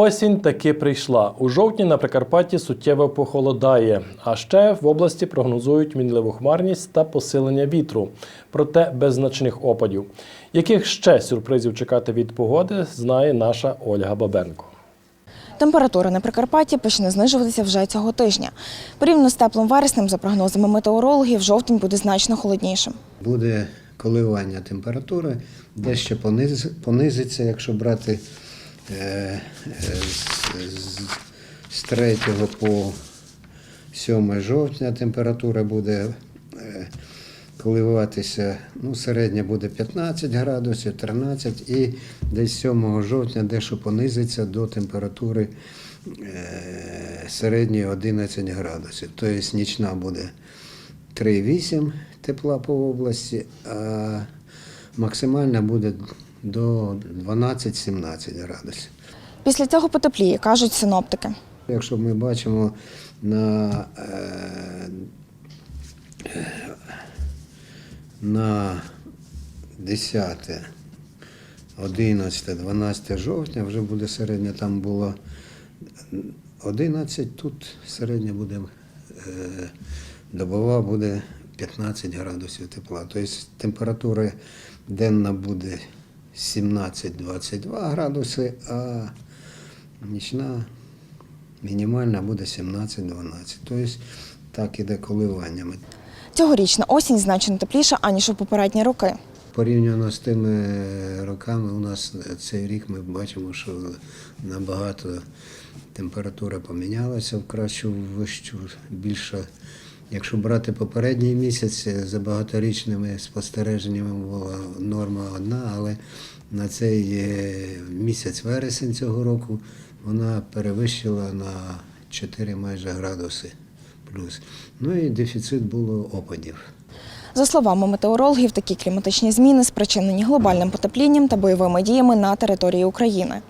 Осінь таки прийшла. У жовтні на Прикарпатті суттєво похолодає. А ще в області прогнозують мінливу хмарність та посилення вітру, проте без значних опадів. Яких ще сюрпризів чекати від погоди, знає наша Ольга Бабенко. Температура на Прикарпатті почне знижуватися вже цього тижня. Порівняно з теплим вереснем, за прогнозами метеорологів, жовтень буде значно холоднішим. Буде коливання температури, дещо пониз- понизиться, якщо брати з, з, з 3 по 7 жовтня температура буде е, коливатися, ну, середня буде 15 градусів, 13 і десь 7 жовтня дещо понизиться до температури е, середньої 11 градусів. Тобто нічна буде 3,8 тепла по області, а максимальна буде до 12-17 градусів. Після цього потепліє, кажуть синоптики. Якщо ми бачимо на, е, на 10, 11, 12 жовтня вже буде середня, там було 11, тут середня буде е, добова буде 15 градусів тепла. Тобто температура денна буде 17-22 градуси, а нічна мінімальна буде 17-12. Тобто так іде коливаннями. Цьогорічна осінь значно тепліша, аніж у попередні роки. Порівняно з тими роками, у нас цей рік ми бачимо, що набагато температура помінялася в кращу, в вищу, більше. Якщо брати попередній місяць, за багаторічними спостереженнями була норма одна, але на цей е, місяць вересень цього року вона перевищила на 4 майже градуси плюс. Ну і дефіцит було опадів. За словами метеорологів, такі кліматичні зміни спричинені глобальним потеплінням та бойовими діями на території України.